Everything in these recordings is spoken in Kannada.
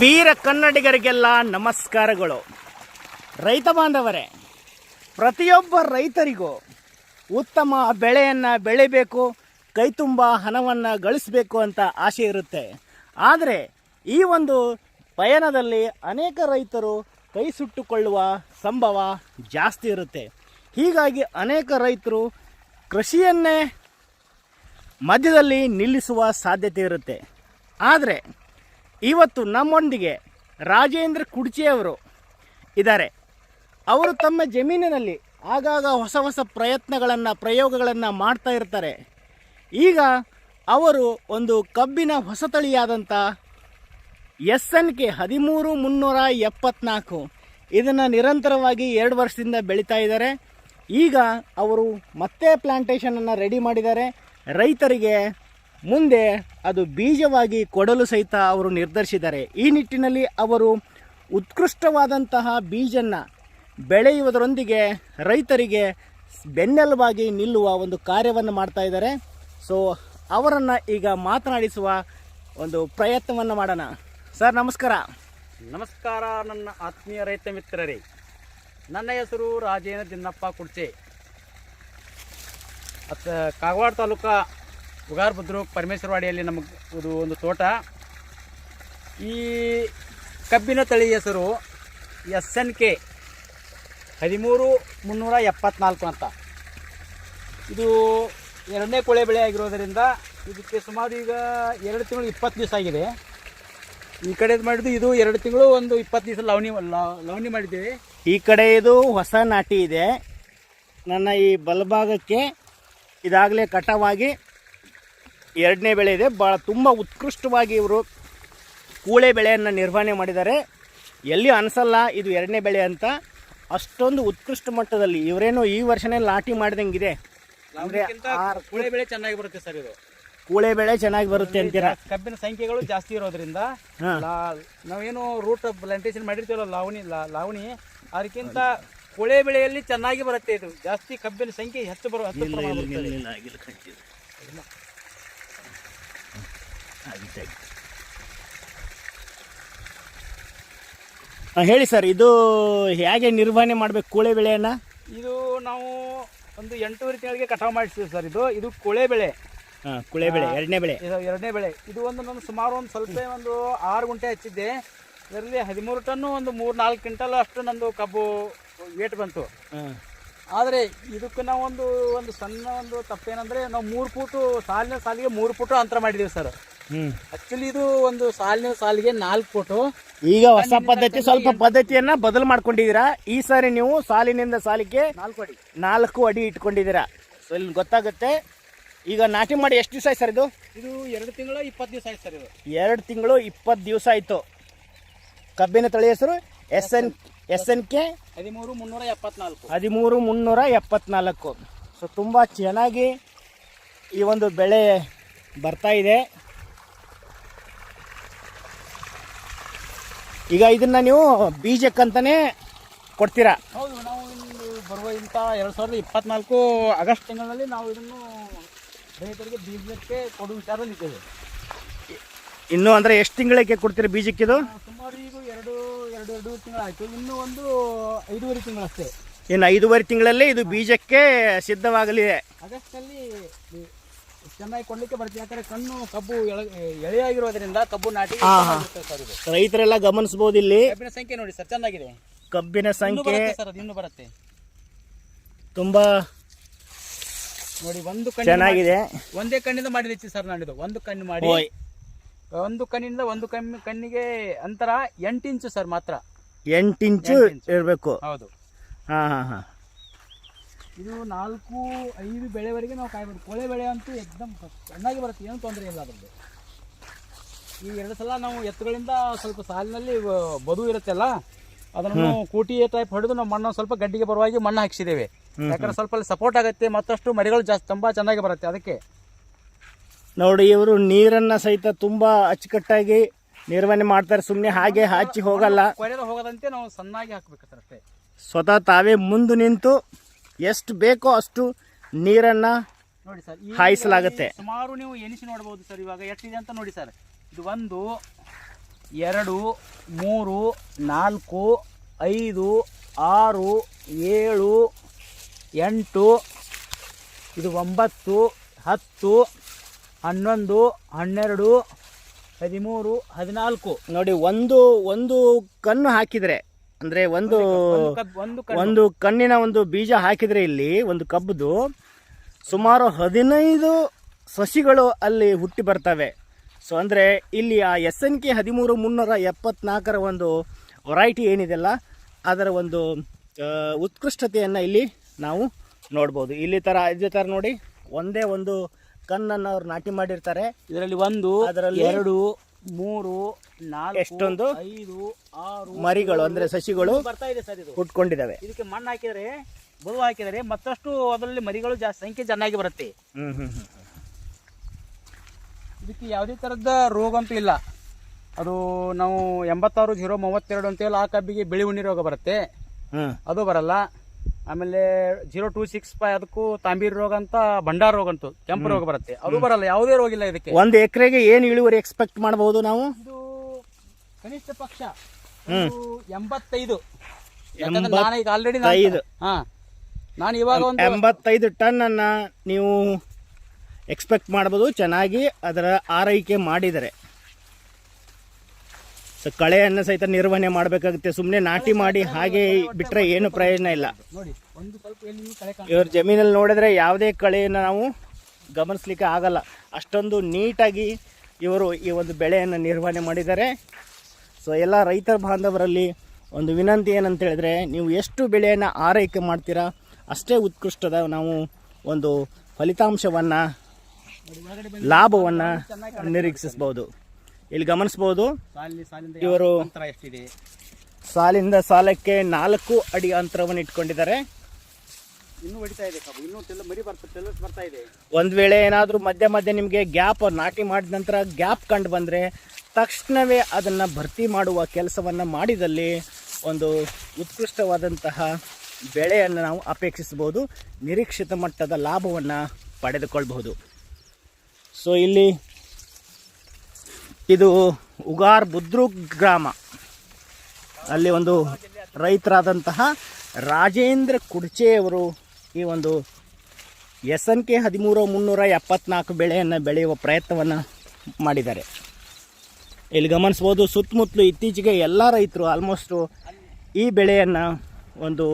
ವೀರ ಕನ್ನಡಿಗರಿಗೆಲ್ಲ ನಮಸ್ಕಾರಗಳು. ರೈತ ಬಾಂಧವರೇ, ಪ್ರತಿಯೊಬ್ಬ ರೈತರಿಗೂ ಉತ್ತಮ ಬೆಳೆಯನ್ನು ಬೆಳಿಬೇಕು ಕೈ ತುಂಬ ಹಣವನ್ನು ಗಳಿಸಬೇಕು ಅಂತ ಆಸೆ ಇರುತ್ತೆ. ಆದರೆ ಈ ಒಂದು ಪಯಣದಲ್ಲಿ ಅನೇಕ ರೈತರು ಕೈ ಸುಟ್ಟುಕೊಳ್ಳುವ ಸಂಭವ ಜಾಸ್ತಿ ಇರುತ್ತೆ. ಹೀಗಾಗಿ ಅನೇಕ ರೈತರು ಕೃಷಿಯನ್ನೇ ಮಧ್ಯದಲ್ಲಿ ನಿಲ್ಲಿಸುವ ಸಾಧ್ಯತೆ ಇರುತ್ತೆ. ಆದರೆ ಇವತ್ತು ನಮ್ಮೊಂದಿಗೆ ರಾಜೇಂದ್ರ ಕುಡ್ಚಿಯವರು ಇದ್ದಾರೆ. ಅವರು ತಮ್ಮ ಜಮೀನಿನಲ್ಲಿ ಆಗಾಗ ಹೊಸ ಹೊಸ ಪ್ರಯತ್ನಗಳನ್ನು, ಪ್ರಯೋಗಗಳನ್ನು ಮಾಡ್ತಾ ಇರ್ತಾರೆ. ಈಗ ಅವರು ಒಂದು ಕಬ್ಬಿನ ಹೊಸ ತಳಿಯಾದಂಥ ಎಸ್ ಎನ್ ಕೆ ಹದಿಮೂರು ಮುನ್ನೂರ ಎಪ್ಪತ್ನಾಲ್ಕು ಇದನ್ನು ನಿರಂತರವಾಗಿ ಎರಡು ವರ್ಷದಿಂದ ಬೆಳೀತಾ ಇದ್ದಾರೆ. ಈಗ ಅವರು ಮತ್ತೆ ಪ್ಲಾಂಟೇಶನನ್ನು ರೆಡಿ ಮಾಡಿದ್ದಾರೆ. ರೈತರಿಗೆ ಮುಂದೆ ಅದು ಬೀಜವಾಗಿ ಕೊಡಲು ಸಹಿತ ಅವರು ನಿರ್ಧರಿಸಿದ್ದಾರೆ. ಈ ನಿಟ್ಟಿನಲ್ಲಿ ಅವರು ಉತ್ಕೃಷ್ಟವಾದಂತಹ ಬೀಜನ್ನು ಬೆಳೆಯುವುದರೊಂದಿಗೆ ರೈತರಿಗೆ ಬೆನ್ನೆಲುಬಾಗಿ ನಿಲ್ಲುವ ಒಂದು ಕಾರ್ಯವನ್ನು ಮಾಡ್ತಾ ಇದ್ದಾರೆ. ಸೊ ಅವರನ್ನು ಈಗ ಮಾತನಾಡಿಸುವ ಒಂದು ಪ್ರಯತ್ನವನ್ನು ಮಾಡೋಣ. ಸರ್, ನಮಸ್ಕಾರ. ನಮಸ್ಕಾರ ನನ್ನ ಆತ್ಮೀಯ ರೈತ ಮಿತ್ರರೇ. ನನ್ನ ಹೆಸರು ರಾಜೇಂದ್ರ ದಿನ್ನಪ್ಪ ಕುಡ್ಚೆ. ಅತ್ತ ಕಾಗವಾಡ ತಾಲೂಕಾ ಉಗಾರ್ ಬುದ್ರು ಪರಮೇಶ್ವರವಾಡಿಯಲ್ಲಿ ನಮಗೆ ಇದು ಒಂದು ತೋಟ. ಈ ಕಬ್ಬಿನ ತಳಿ ಹೆಸರು ಎಸ್ ಎನ್ ಕೆ ಹದಿಮೂರು ಮುನ್ನೂರ ಎಪ್ಪತ್ನಾಲ್ಕು ಅಂತ. ಇದು ಎರಡನೇ ಕೊಳೆ ಬೆಳೆ ಆಗಿರೋದರಿಂದ ಇದಕ್ಕೆ ಸುಮಾರು ಈಗ ಎರಡು ತಿಂಗಳು ಇಪ್ಪತ್ತು ದಿವಸ ಆಗಿದೆ. ಈ ಕಡೆ ಮಾಡಿದ್ದು ಇದು ಎರಡು ತಿಂಗಳು ಒಂದು ಇಪ್ಪತ್ತು ದಿವಸ ಲವಣಿ ಲವಣಿ ಮಾಡಿದ್ದೀವಿ. ಈ ಕಡೆ ಇದು ಹೊಸ ನಾಟಿ ಇದೆ. ನನ್ನ ಈ ಬಲಭಾಗಕ್ಕೆ ಇದಾಗಲೇ ಕಟಾವಾಗಿ ಎರಡನೇ ಬೆಳೆ ಇದೆ ಭಾಳ ತುಂಬ ಉತ್ಕೃಷ್ಟವಾಗಿ ಇವರು ಕೂಳೆ ಬೆಳೆಯನ್ನು ನಿರ್ವಹಣೆ ಮಾಡಿದ್ದಾರೆ ಎಲ್ಲಿ ಅನಿಸಲ್ಲ ಇದು ಎರಡನೇ ಬೆಳೆ ಅಂತ ಅಷ್ಟೊಂದು ಉತ್ಕೃಷ್ಟ ಮಟ್ಟದಲ್ಲಿ ಇವರೇನು ಈ ವರ್ಷನೇ ಲಾಟಿ ಮಾಡಿದಂಗಿದೆ ಅಂದರೆ ಕೂಳೆ ಬೆಳೆ ಚೆನ್ನಾಗಿ ಬರುತ್ತೆ ಸರ್ ಇದು ಕೂಳೆ ಬೆಳೆ ಚೆನ್ನಾಗಿ ಬರುತ್ತೆ ಅಂತೀರಾ ಕಬ್ಬಿನ ಸಂಖ್ಯೆಗಳು ಜಾಸ್ತಿ ಇರೋದ್ರಿಂದ ನಾವೇನು ರೂಟ್ ಪ್ಲಾಂಟೇಶನ್ ಮಾಡಿರ್ತೀವಲ್ಲ ಲಾವಣಿ ಲಾ- ಲಾವಣಿ ಅದಕ್ಕಿಂತ ಕೂಳೆ ಬೆಳೆಯಲ್ಲಿ ಚೆನ್ನಾಗಿ ಬರುತ್ತೆ ಇದು ಜಾಸ್ತಿ ಕಬ್ಬಿನ ಸಂಖ್ಯೆ ಹೆಚ್ಚು ಬರುವ ಹೆಚ್ಚು ಹೇಳಿ ಸರ್ ಇದು ಹೇಗೆ ನಿರ್ವಹಣೆ ಮಾಡಬೇಕು? ಕೂಳೆ ಬೆಳೆಯನ್ನು? ಇದು ನಾವು ಒಂದು ಎಂಟೂವರೆ ತಿಂಗಳಿಗೆ ಕಟಾವು ಮಾಡಿಸ್ತೀವಿ ಸರ್ ಇದು. ಇದು ಕೊಳೆ ಬೆಳೆ. ಹಾಂ ಕೂಳೆ ಬೆಳೆ ಎರಡನೇ ಬೆಳೆ. ಇದು ಎರಡನೇ ಬೆಳೆ. ಇದು ಒಂದು ನಾನು ಸುಮಾರು ಒಂದು ಸ್ವಲ್ಪ ಒಂದು ಆರು ಗುಂಟೆ ಹಚ್ಚಿದ್ದೆ. ಇದರಲ್ಲಿ ಹದಿಮೂರು ಟನ್ನು ಒಂದು ಮೂರು ನಾಲ್ಕು ಕ್ವಿಂಟಲ್ ಅಷ್ಟು ನಂದು ಕಬ್ಬು ವೇಟ್ ಬಂತು. ಆದರೆ ಇದಕ್ಕೆ ನಾವು ಒಂದು ಒಂದು ಸಣ್ಣ ಒಂದು ತಪ್ಪೇನಂದ್ರೆ ನಾವು ಮೂರು ಫೂಟು ಸಾಲಿನ ಸಾಲಿಗೆ ಮೂರು ಫೂಟು ಅಂತರ ಮಾಡಿದ್ದೀವಿ ಸರ್. ಆಕ್ಚುಲಿ ಇದು ಒಂದು ಸಾಲಿನ ಸಾಲಿಗೆ ನಾಲ್ಕು ಫೋಟು ಈಗ ಹೊಸ ಪದ್ಧತಿ ಸ್ವಲ್ಪ ಪದ್ಧತಿಯನ್ನ ಬದಲು ಮಾಡ್ಕೊಂಡಿದ್ದೀರಾ? ಈ ಸಾರಿ ನೀವು ಸಾಲಿನಿಂದ ಸಾಲಿಗೆ ನಾಲ್ಕು ಅಡಿ. ನಾಲ್ಕು ಅಡಿ ಇಟ್ಕೊಂಡಿದ್ದೀರಾ? ಸೊ ಇಲ್ಲಿ ಗೊತ್ತಾಗುತ್ತೆ. ಈಗ ನಾಟಿ ಮಾಡಿ ಎಷ್ಟು ದಿವಸ ಆಯ್ತು ಸರ್ ಇದು? ಇದು ಎರಡು ತಿಂಗಳು ಇಪ್ಪತ್ತು ದಿವಸ ಆಯ್ತು ಸರ್ ಇದು. ಎರಡು ತಿಂಗಳು ಇಪ್ಪತ್ತು ದಿವಸ ಆಯಿತು. ಕಬ್ಬಿನ ತಳಿ ಹೆಸರು S N S N K ಹದಿಮೂರು ಮುನ್ನೂರ ಎಪ್ಪತ್ನಾಲ್ಕು. ಹದಿಮೂರು ಮುನ್ನೂರ ಎಪ್ಪತ್ನಾಲ್ಕು. ಸೊ ತುಂಬ ಚೆನ್ನಾಗಿ ಈ ಒಂದು ಬೆಳೆ ಬರ್ತಾ ಇದೆ. ಈಗ ಇದನ್ನ ನೀವು ಬೀಜಕ್ಕಂತಾನೆ ಕೊಡ್ತೀರಾ? ಹೌದು ನಾವು ಇಲ್ಲಿ ಬರುವ ಇಂಥ ಎರಡು ಸಾವಿರದ ಇಪ್ಪತ್ನಾಲ್ಕು ಆಗಸ್ಟ್ ತಿಂಗಳಲ್ಲಿ ನಾವು ಇದನ್ನು ರೈತರಿಗೆ ಬೀಜಕ್ಕೆ ಕೊಡುವ ವಿಚಾರದಲ್ಲಿ ಇದ್ದೇವೆ. ಇನ್ನು ಅಂದ್ರೆ ಎಷ್ಟು ತಿಂಗಳಿಗೆ ಕೊಡ್ತೀರಾ ಬೀಜಕ್ಕಿದು? ಸುಮಾರು ಈಗ ಎರಡು ಎರಡು ಎರಡು ತಿಂಗಳಾಯಿತು. ಇನ್ನೂ ಒಂದು ಐದೂವರೆ ತಿಂಗಳಷ್ಟೇ. ಇನ್ನು ಐದೂವರೆ ತಿಂಗಳಲ್ಲಿ ಇದು ಬೀಜಕ್ಕೆ ಸಿದ್ಧವಾಗಲಿದೆ. ಆಗಸ್ಟ್ನಲ್ಲಿ ಚೆನ್ನಾಗಿ ಕೊಡ್ಲಿಕ್ಕೆ ಬರುತ್ತೆ. ಯಾಕಂದ್ರೆ ಕಣ್ಣು ಕಬ್ಬು ಎಳೆ ಎಳೆಯಾಗಿರೋದ್ರಿಂದ ಕಬ್ಬು ನಾಟಿ ಸರ್ ಇದು. ರೈತರೆಲ್ಲ ಗಮನಿಸಬಹುದು ಇಲ್ಲಿ. ಕಬ್ಬಿನ ಸಂಖ್ಯೆ ನೋಡಿ ಸರ್ ಚೆನ್ನಾಗಿದೆ. ಕಬ್ಬಿನ ಇನ್ನೂ ಸಂಖ್ಯೆ ಬರುತ್ತೆ ಸರ್ ಅದು ಇನ್ನು ಬರುತ್ತೆ. ತುಂಬಾ ನೋಡಿ ಒಂದು ಕಣ್ಣು ಚೆನ್ನಾಗಿದೆ. ಒಂದೇ ಕಣ್ಣಿಂದ ಮಾಡಿದಿತ್ತು ಸರ್ ನಾನಿದು. ಒಂದು ಕಣ್ಣು ಮಾಡಿ. ಓಯ್. ಒಂದು ಕಣ್ಣಿಂದ ಒಂದು ಕಣ್ಣು ಕಣ್ಣಿಗೆ ಅಂತರ ಎಂಟು ಇಂಚು ಸರ್ ಮಾತ್ರ. ಎಂಟು ಇಂಚು ಇಂಚು. ಇರಬೇಕು. ಹೌದು. ಹಾ ಹಾ ಹಾಂ. ಇದು ನಾಲ್ಕು ಐದು ಬೆಳೆವರೆಗೆ ನಾವು ಕಾಯ್ಬೋದು. ಕೊಳೆ ಬೆಳೆ ಅಂತೂ ಎಕ್ದಮ್ ಚೆನ್ನಾಗಿ ಬರುತ್ತೆ ಏನು ತೊಂದರೆ ಇಲ್ಲ ಅದ್ರದ್ದು. ಈ ಎರಡು ಸಲ ನಾವು ಎತ್ತುಗಳಿಂದ ಸ್ವಲ್ಪ ಸಾಲಿನಲ್ಲಿ ಬದು ಇರುತ್ತಲ್ಲ ಅದನ್ನು ಕೂಟಿ ಟೈಪ್ ಹೊಡೆದು ನಾವು ಮಣ್ಣು ಸ್ವಲ್ಪ ಗಡ್ಡಿಗೆ ಬರುವಾಗಿ ಮಣ್ಣು ಹಾಕ್ಸಿದ್ದೇವೆ. ಯಾಕಂದ್ರೆ ಸ್ವಲ್ಪ ಅಲ್ಲಿ ಸಪೋರ್ಟ್ ಆಗುತ್ತೆ ಮತ್ತಷ್ಟು ಮರಿಗಳು ಜಾಸ್ತಿ ತುಂಬಾ ಚೆನ್ನಾಗಿ ಬರುತ್ತೆ ಅದಕ್ಕೆ. ನೋಡಿ ಇವರು ನೀರನ್ನ ಸಹಿತ ತುಂಬಾ ಅಚ್ಚುಕಟ್ಟಾಗಿ ನಿರ್ವಹಣೆ ಮಾಡ್ತಾರೆ. ಸುಮ್ಮನೆ ಹಾಗೆ ಹಾಚಿ ಹೋಗಲ್ಲ. ಕೊರೆದು ಹೋಗದಂತೆ ನಾವು ಸಣ್ಣಾಗಿ ಹಾಕ್ಬೇಕು ಅಷ್ಟೇ. ಸ್ವತಃ ತಾವೇ ಮುಂದೆ ನಿಂತು ಎಷ್ಟು ಬೇಕೋ ಅಷ್ಟು ನೀರನ್ನ ನೋಡಿ ಸರ್ ಈ ಹಾಯಿಸಲಾಗುತ್ತೆ. ಸುಮಾರು ನೀವು ಎಣಿಸಿ ನೋಡಬಹುದು ಸರ್ ಇವಾಗ ಎಷ್ಟಿದೆ ಅಂತ ನೋಡಿ ಸರ್ ಇದು ಒಂದು ಎರಡು ಮೂರು ನಾಲ್ಕು ಐದು ಆರು ಏಳು ಎಂಟು ಇದು ಒಂಬತ್ತು ಹತ್ತು ಹನ್ನೊಂದು ಹನ್ನೆರಡು ಹದಿಮೂರು ಹದಿನಾಲ್ಕು ನೋಡಿ ಒಂದು ಒಂದು ಕಣ್ಣು ಹಾಕಿದ್ರೆ ಅಂದ್ರೆ ಒಂದು ಒಂದು ಕಣ್ಣಿನ ಒಂದು ಬೀಜ ಹಾಕಿದ್ರೆ ಇಲ್ಲಿ ಒಂದು ಕಬ್ಬದು ಸುಮಾರು ಹದಿನೈದು ಸಸಿಗಳು ಅಲ್ಲಿ ಹುಟ್ಟಿ ಬರ್ತವೆ. ಸೊ ಅಂದರೆ ಇಲ್ಲಿ ಆ ಎಸ್ ಎನ್ ಕೆ ಹದಿಮೂರು ಮುನ್ನೂರ ಎಪ್ಪತ್ನಾಲ್ಕರ ಒಂದು ವೆರೈಟಿ ಏನಿದೆಲ್ಲ ಅದರ ಒಂದು ಉತ್ಕೃಷ್ಟತೆಯನ್ನು ಇಲ್ಲಿ ನಾವು ನೋಡ್ಬೋದು. ಇಲ್ಲಿ ಥರ ಇದೇ ಥರ ನೋಡಿ ಒಂದೇ ಒಂದು ಕಣ್ಣನ್ನು ಅವ್ರು ನಾಟಿ ಮಾಡಿರ್ತಾರೆ. ಇದರಲ್ಲಿ ಒಂದು ಅದರಲ್ಲಿ ಎರಡು ಮೂರು ನಾಲ್ಕು ಎಷ್ಟೊಂದು? ಐದು ಆರು ಮರಿಗಳು ಅಂದ್ರೆ ಸಸಿಗಳು ಬರ್ತಾ ಇದೆ ಸರ್ ಇದು. ಹುಟ್ಕೊಂಡಿದ್ದಾವೆ ಇದಕ್ಕೆ ಮಣ್ಣು ಹಾಕಿದರೆ ಬದು ಹಾಕಿದರೆ ಮತ್ತಷ್ಟು ಅದರಲ್ಲಿ ಮರಿಗಳು ಜಾಸ್ತಿ ಸಂಖ್ಯೆ ಚೆನ್ನಾಗಿ ಬರುತ್ತೆ. ಇದಕ್ಕೆ ಯಾವುದೇ ಥರದ ರೋಗ ಅಂತೂ ಇಲ್ಲ. ಅದು ನಾವು ಎಂಬತ್ತಾರು ಜೀರೋ ಮೂವತ್ತೆರಡು ಅಂತೇಳಿ ಆ ಕಬ್ಬಿಗೆ ಬಿಳಿ ಉಣ್ಣಿ ರೋಗ ಬರುತ್ತೆ. ಅದು ಬರಲ್ಲ. ಆಮೇಲೆ ಜೀರೋ ಟೂ ಸಿಕ್ಸ್ ಫೈವ್ ಅದಕ್ಕೂ ತಾಂಬೀರ್ ರೋಗ ಅಂತ ಭಂಡಾರ ರೋಗ ಅಂತೂ ಕೆಂಪು ರೋಗ ಬರುತ್ತೆ. ಅದು ಬರಲ್ಲ ಯಾವುದೇ ರೋಗ ಇಲ್ಲ ಇದಕ್ಕೆ. ಒಂದು ಎಕರೆಗೆ ಏನು ಇಳುವರಿ ಎಕ್ಸ್ಪೆಕ್ಟ್ ಮಾಡಬಹುದು ನಾವು? ಇದು ಕನಿಷ್ಠ ಪಕ್ಷ ಒಂದು ಎಂಬತ್ತೈದು. ಯಾಕಂದ್ರೆ ನಾನು ಈಗ ಆಲ್ರೆಡಿ ಎಂಬತ್ತೈದು. ಹಾ. ನಾನು ಇವಾಗ ಒಂದು ಎಂಬತ್ತೈದು ಟನ್ ಅನ್ನ ನೀವು ಎಕ್ಸ್ಪೆಕ್ಟ್ ಮಾಡಬಹುದು ಚೆನ್ನಾಗಿ ಅದರ ಆರೈಕೆ ಮಾಡಿದರೆ. ಸೊ ಕಳೆಯನ್ನು ಸಹಿತ ನಿರ್ವಹಣೆ ಮಾಡಬೇಕಾಗುತ್ತೆ. ಸುಮ್ಮನೆ ನಾಟಿ ಮಾಡಿ ಹಾಗೆ ಬಿಟ್ಟರೆ ಏನು ಪ್ರಯೋಜನ ಇಲ್ಲ. ಇವ್ರ ಜಮೀನಲ್ಲಿ ನೋಡಿದ್ರೆ ಯಾವುದೇ ಕಳೆಯನ್ನು ನಾವು ಗಮನಿಸ್ಲಿಕ್ಕೆ ಆಗಲ್ಲ. ಅಷ್ಟೊಂದು ನೀಟಾಗಿ ಇವರು ಈ ಒಂದು ಬೆಳೆಯನ್ನು ನಿರ್ವಹಣೆ ಮಾಡಿದ್ದಾರೆ. ಸೊ ಎಲ್ಲ ರೈತರ ಬಾಂಧವರಲ್ಲಿ ಒಂದು ವಿನಂತಿ ಏನಂತ ಹೇಳಿದ್ರೆ ನೀವು ಎಷ್ಟು ಬೆಳೆಯನ್ನು ಆರೈಕೆ ಮಾಡ್ತೀರಾ ಅಷ್ಟೇ ಉತ್ಕೃಷ್ಟದ ನಾವು ಒಂದು ಫಲಿತಾಂಶವನ್ನು ಲಾಭವನ್ನು ನಿರೀಕ್ಷಿಸ್ಬೋದು. ಇಲ್ಲಿ ಸಾಲಿಂದ ಇವರು ಎಷ್ಟಿದೆ? ಸಾಲಿಂದ ಸಾಲಕ್ಕೆ ನಾಲ್ಕು ಅಡಿ ಅಂತರವನ್ನು ಇಟ್ಕೊಂಡಿದ್ದಾರೆ. ಇನ್ನೂ ಹೊಡಿತಾ ಇದೆ ಕಬ್ಬು. ಇನ್ನೂ ತೆಲ್ಲ ಮರಿ ಬರ್ತಾ ಬರ್ತಾ ಇದೆ. ಒಂದು ವೇಳೆ ಏನಾದರೂ ಮಧ್ಯೆ ಮಧ್ಯೆ ನಿಮಗೆ ಗ್ಯಾಪ್ ನಾಟಿ ಮಾಡಿದ ನಂತರ ಗ್ಯಾಪ್ ಕಂಡು ಬಂದರೆ ತಕ್ಷಣವೇ ಅದನ್ನು ಭರ್ತಿ ಮಾಡುವ ಕೆಲಸವನ್ನು ಮಾಡಿದಲ್ಲಿ ಒಂದು ಉತ್ಕೃಷ್ಟವಾದಂತಹ ಬೆಳೆಯನ್ನು ನಾವು ಅಪೇಕ್ಷಿಸಬಹುದು. ನಿರೀಕ್ಷಿತ ಮಟ್ಟದ ಲಾಭವನ್ನು ಪಡೆದುಕೊಳ್ಬಹುದು. ಸೊ ಇಲ್ಲಿ ಇದು ಉಗಾರ್ ಬುದ್ರು ಗ್ರಾಮ. ಅಲ್ಲಿ ಒಂದು ರೈತರಾದಂತಹ ರಾಜೇಂದ್ರ ಕುಡ್ಚೆಯವರು ಈ ಒಂದು ಎಸ್ ಎನ್ ಕೆ ಹದಿಮೂರು ಮುನ್ನೂರ ಎಪ್ಪತ್ನಾಲ್ಕು ಬೆಳೆಯನ್ನು ಬೆಳೆಯುವ ಪ್ರಯತ್ನವನ್ನು ಮಾಡಿದ್ದಾರೆ. ಇಲ್ಲಿ ಗಮನಿಸ್ಬೋದು, ಸುತ್ತಮುತ್ತಲು ಇತ್ತೀಚೆಗೆ ಎಲ್ಲ ರೈತರು ಆಲ್ಮೋಸ್ಟು ಈ ಬೆಳೆಯನ್ನು ಒಂದು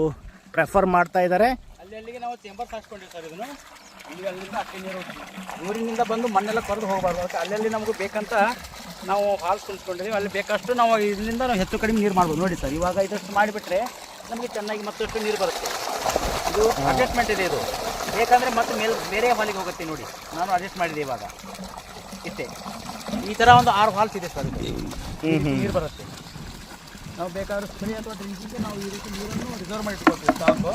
ಪ್ರೆಫರ್ ಮಾಡ್ತಾ ಇದ್ದಾರೆ. ಅಲ್ಲಿ ಅಲ್ಲಿಗೆ ನಾವು ಚೇಂಬರ್ಸ್ ಇದನ್ನು. ಅಲ್ಲಿಂದ ಅಕ್ಕಿ ನೀರು ಊರಿನಿಂದ ಬಂದು ಮಣ್ಣೆಲ್ಲ ಕೊರೆದು ಹೋಗಬಾರ್ದು. ಅಲ್ಲಲ್ಲಿ ನಮಗೂ ಬೇಕಂತ ನಾವು ಹಾಲು ಕುಲ್ಸ್ಕೊಂಡಿದ್ದೀವಿ ಅಲ್ಲಿ ಬೇಕಷ್ಟು ನಾವು ಇಲ್ಲಿಂದ ನಾವು ಹೆಚ್ಚು ಕಡಿಮೆ ನೀರು ಮಾಡ್ಬೋದು. ನೋಡಿ ಸರ್ ಇವಾಗ ಇದಷ್ಟು ಮಾಡಿಬಿಟ್ರೆ ನಮಗೆ ಚೆನ್ನಾಗಿ ಮತ್ತಷ್ಟು ನೀರು ಬರುತ್ತೆ. ಇದು ಅಡ್ಜಸ್ಟ್ಮೆಂಟ್ ಇದೆ ಇದು. ಬೇಕಂದರೆ ಮತ್ತೆ ಮೇಲ್ ಬೇರೆ ಹಾಲಿಗೆ ಹೋಗುತ್ತೆ ನೋಡಿ. ನಾನು ಅಡ್ಜಸ್ಟ್ ಮಾಡಿದೆ ಇವಾಗ. ಇಷ್ಟೇ. ಈ ಥರ ಒಂದು ಆರು ಹಾಲ್ಸ್ ಇದೆ ಸರ್ ನೀರು ಬರುತ್ತೆ. ನಾವು ಬೇಕಾದ್ರೆ ಸ್ಥಳೀಯ ಅಥವಾ ಡ್ರಿಂಕಿಗೆ ನಾವು ಈ ರೀತಿ ನೀರನ್ನು ರಿಸರ್ವ್ ಮಾಡಿಟ್ಕೊಳ್ತೀವಿ ಸ್ಟಾಕು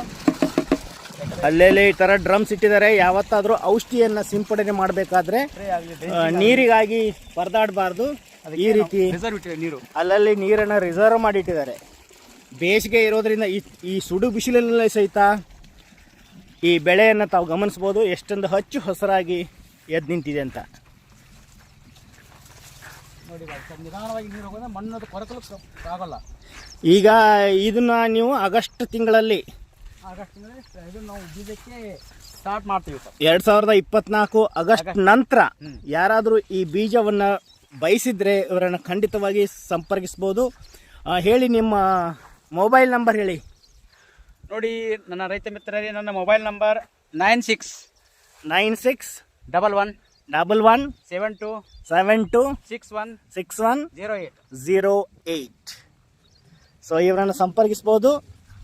ಅಲ್ಲೆಲ್ಲಿ ಈ ಥರ ಡ್ರಮ್ಸ್ ಇಟ್ಟಿದ್ದಾರೆ. ಯಾವತ್ತಾದರೂ ಔಷಧಿಯನ್ನು ಸಿಂಪಡಣೆ ಮಾಡಬೇಕಾದ್ರೆ ನೀರಿಗಾಗಿ ಪರದಾಡಬಾರ್ದು. ಈ ರೀತಿ ನೀರು. ಅಲ್ಲಲ್ಲಿ ನೀರನ್ನು ರಿಸರ್ವ್ ಮಾಡಿಟ್ಟಿದ್ದಾರೆ. ಬೇಸಿಗೆ ಇರೋದ್ರಿಂದ ಈ ಈ ಸುಡು ಬಿಸಿಲಲ್ಲೇ ಸಹಿತ ಈ ಬೆಳೆಯನ್ನು ತಾವು ಗಮನಿಸ್ಬೋದು. ಎಷ್ಟೊಂದು ಹಚ್ಚು ಹಸರಾಗಿ ಎದ್ದು ನಿಂತಿದೆ ಅಂತ. ಈಗ ಇದನ್ನ ನೀವು ಆಗಸ್ಟ್ ತಿಂಗಳಲ್ಲಿ ಆಗಸ್ಟ್ ತಿಂಗಳಲ್ಲಿ ಇದು ನಾವು ಬೀಜಕ್ಕೆ ಸ್ಟಾರ್ಟ್ ಮಾಡ್ತೀವಿ ಸರ್. ಎರಡು ಸಾವಿರದ ಇಪ್ಪತ್ನಾಲ್ಕು ಆಗಸ್ಟ್ ನಂತರ. ಯಾರಾದರೂ ಈ ಬೀಜವನ್ನು ಬಯಸಿದ್ರೆ ಇವರನ್ನು ಖಂಡಿತವಾಗಿ ಸಂಪರ್ಕಿಸ್ಬೋದು. ಆ, ಹೇಳಿ ನಿಮ್ಮ ಮೊಬೈಲ್ ನಂಬರ್ ಹೇಳಿ. ನೋಡಿ ನನ್ನ ರೈತ ಮಿತ್ರರೇ ನನ್ನ mobile number nine six nine six double one double one seven two seven two six one six one zero eight zero eight so ಇವರನ್ನು ಸಂಪರ್ಕಿಸ್ಬೋದು.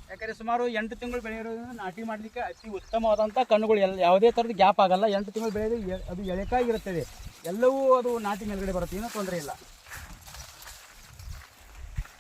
ಯಾಕಂದರೆ ಸುಮಾರು ಎಂಟು ತಿಂಗಳು ಬೆಳೆಯೋದ್ರಿಂದ ನಾಟಿ ಮಾಡಲಿಕ್ಕೆ ಅತಿ ಉತ್ತಮವಾದಂಥ ಕಣ್ಣುಗಳು ಎಲ್ಲ ಯಾವುದೇ ಥರದ ಗ್ಯಾಪ್ ಆಗಲ್ಲ. ಎಂಟು ತಿಂಗಳು ಬೆಳೆಯೋದು ಅದು ಎಳೆಕಾಗಿರುತ್ತದೆ ಎಲ್ಲವೂ ಅದು ನಾಟಿ ಮೇಲ್ಗಡೆ ಬರುತ್ತೆ. ಏನೂ ತೊಂದರೆ ಇಲ್ಲ.